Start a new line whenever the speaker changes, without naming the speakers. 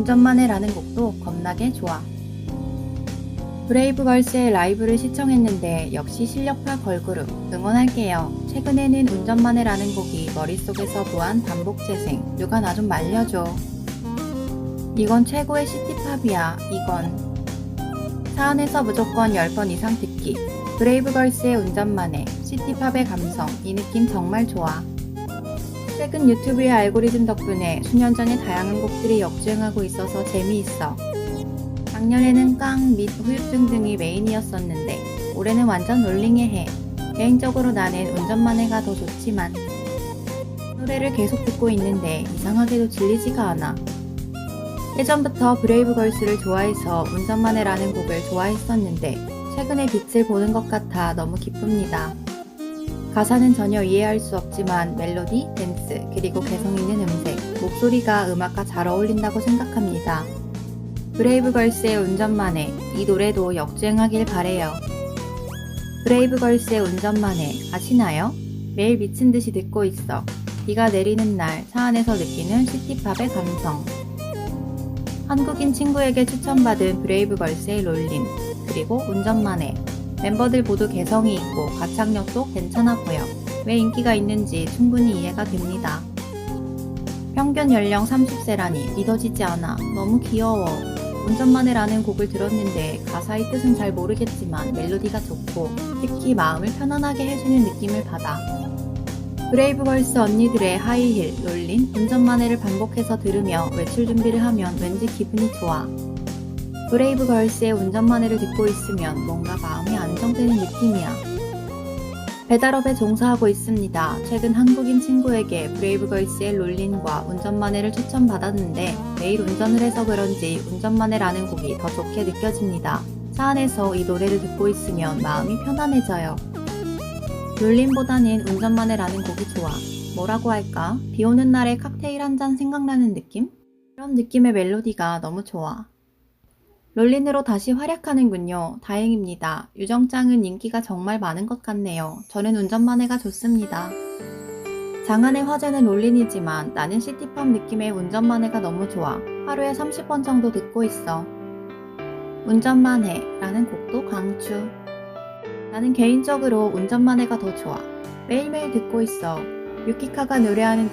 운전만 해라는 곡도 겁나게 좋아. 브레이브걸스의 라이브를 시청했는데 역시 실력파 걸그룹 응원할게요. 최근에는 운전만 해라는 곡이 머릿속에서 무한 반복 재생. 누가 나 좀 말려줘. 이건 최고의 시티팝이야. 이건. 차 안에서 무조건 10번 이상 듣기. 브레이브걸스의 운전만 해. 시티팝의 감성. 이 느낌 정말 좋아. 최근 유튜브의 알고리즘 덕분에 수년 전의 다양한 곡들이 역주행하고 있어서 재미있어. 작년에는 깡, 및 후유증 등이 메인이었었는데 올해는 완전 롤링의 해. 개인적으로 나는 운전만 해가 더 좋지만 노래를 계속 듣고 있는데 이상하게도 질리지가 않아. 예전부터 브레이브걸스를 좋아해서 운전만 해라는 곡을 좋아했었는데 최근에 빛을 보는 것 같아 너무 기쁩니다. 가사는 전혀 이해할 수 없지만 멜로디, 댄스, 그리고 개성 있는 음색, 목소리가 음악과 잘 어울린다고 생각합니다. 브레이브걸스의 운전만 해. 이 노래도 역주행하길 바래요. 브레이브걸스의 운전만 해. 아시나요? 매일 미친 듯이 듣고 있어. 비가 내리는 날 차 안에서 느끼는 시티팝의 감성. 한국인 친구에게 추천받은 브레이브걸스의 롤린, 그리고 운전만 해. 멤버들 모두 개성이 있고 가창력도 보여. 왜 인기가 있는지 충분히 이해가 됩니다. 평균 연령 30세라니 믿어지지 않아. 너무 귀여워. 운전만 해라는 곡을 들었는데 가사의 뜻은 잘 모르겠지만 멜로디가 좋고 특히 마음을 편안하게 해주는 느낌을 받아. 브레이브걸스 언니들의 하이힐, 롤린, 운전만 해를 반복해서 들으며 외출 준비를 하면 왠지 기분이 좋아. 브레이브 걸스의 운전만 해를 듣고 있으면 뭔가 마음이 안정되는 느낌이야. 배달업에 종사하고 있습니다. 최근 한국인 친구에게 브레이브 걸스의 롤린과 운전만 해를 추천받았는데 매일 운전을 해서 그런지 운전만 해라는 곡이 더 좋게 느껴집니다. 차 안에서 이 노래를 듣고 있으면 마음이 편안해져요. 롤린보다는 운전만 해라는 곡이 좋아. 뭐라고 할까? 비 오는 날에 칵테일 한 잔 생각나는 느낌? 그런 느낌의 멜로디가 너무 좋아. 롤린으로 다시 활약하는군요. 다행입니다. 유정짱은 인기가 정말 많은 것 같네요. 저는 운전만 해가 좋습니다. 장안의 화제는 롤린이지만 나는 시티팝 느낌의 운전만 해가 너무 좋아. 하루에 30번 정도 듣고 있어. 운전만 해 라는 곡도 강추. 나는 개인적으로 운전만 해가 더 좋아. 매일매일 듣고 있어. 유키카가 노래하는